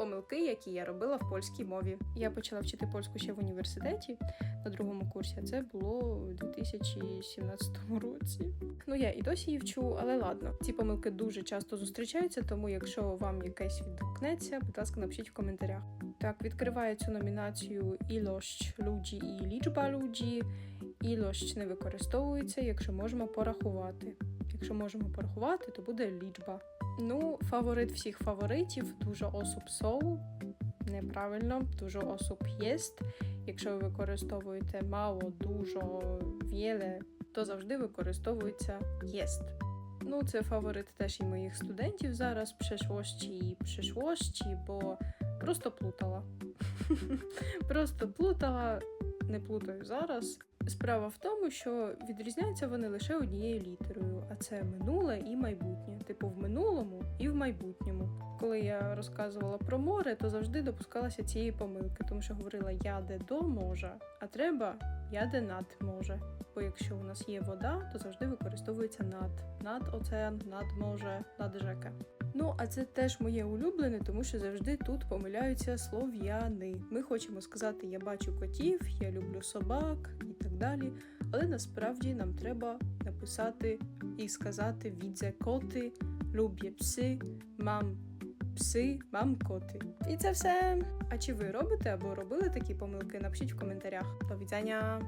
Помилки, які я робила в польській мові. Я почала вчити польську ще в університеті на другому курсі. Це було у 2017 році. Ну я і досі її вчу, але ладно. Ці помилки дуже часто зустрічаються, тому якщо вам якесь відгукнеться, будь ласка, напишіть в коментарях. Так, відкриваю цю номінацію ілощ люджі і лічба люджі. Ілощ не використовується, якщо можемо порахувати. Якщо можемо порахувати, то буде лічба. Ну, фаворит всіх фаворитів дуже осіб соу. Неправильно, дуже осіб єст. Якщо ви використовуєте мало, дуже, вєле, то завжди використовується єст. Ну, це фаворит теж і моїх студентів зараз, przeszłości і przyszłości, бо просто плутала. просто плутала, не плутаю зараз. Справа в тому, що відрізняються вони лише однією літерою, а це минуле і майбутнє. Типу в минулому і в майбутньому. Коли я розказувала про море, то завжди допускалася цієї помилки, тому що говорила яде до моря, а треба яде над море. Бо якщо у нас є вода, то завжди використовується над над океан, над море, над река. Ну, а це теж моє улюблене, тому що завжди тут помиляються слов'яни. Ми хочемо сказати Я бачу котів, я люблю собак і так далі. Але насправді нам треба написати і сказати відзе коти, люблю пси, мам пси, мам коти. І це все. А чи ви робите або робили такі помилки? Напишіть в коментарях. До відзення!